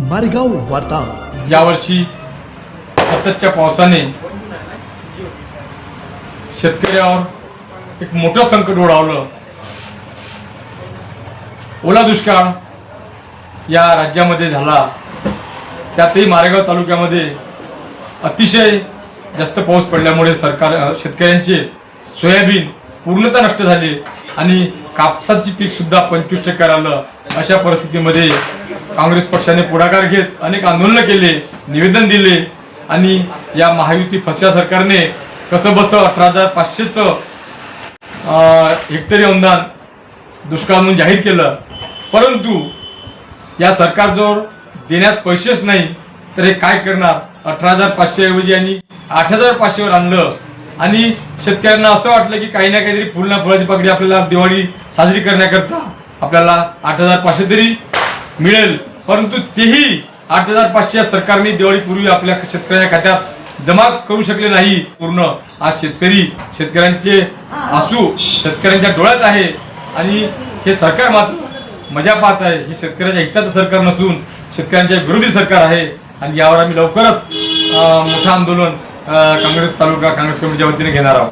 मारेगाव वार्ता. यावर्षी सततच्या पावसाने शेतकऱ्यावर एक मोठं संकट ओढावलं. ओला दुष्काळ या राज्यामध्ये झाला. त्यातही मारेगाव तालुक्यामध्ये अतिशय जास्त पाऊस पडल्यामुळे सरकार शेतकऱ्यांचे सोयाबीन पूर्णतः नष्ट झाले आणि कापसाची पीक सुद्धा पंचवीस टक्के आलं अशा परिस्थितीमध्ये काँग्रेस पक्षाने पुढाकार घेत अनेक आंदोलनं केले निवेदन दिले आणि या महायुती फसव्या सरकारने कसं बस अठरा हजार पाचशेचं हेक्टरी अनुदान दुष्काळ म्हणून जाहीर केलं. परंतु या सरकारजवळ देण्यास पैसेच नाही तर हे काय करणार? अठरा हजार पाचशे ऐवजी यांनी आठ हजार पाचशेवर आणलं. आणि शेतकऱ्यांना असं वाटलं की काही ना काहीतरी फुलना फळाची पगडी आपल्याला दिवाळी साजरी करण्याकरता आपल्याला आठ हजार पाचशे तरी मिळेल. परंतु तेही आठ हजार पाचशे सरकारने दिवाळीपूर्वी आपल्या शेतकऱ्यांच्या खात्यात जमा करू शकले नाही. पूर्ण आज शेतकरी शेतकऱ्यांचे आसू शेतकऱ्यांच्या डोळ्यात आहे. आणि हे सरकार मात्र मजा पाहत आहे. हे शेतकऱ्याच्या हिताचं सरकार नसून शेतकऱ्यांच्या विरोधी सरकार आहे. आणि यावर आम्ही लवकरच मोठं आंदोलन काँग्रेस तालुका काँग्रेस कमिटीच्या वतीने घेणार आहोत.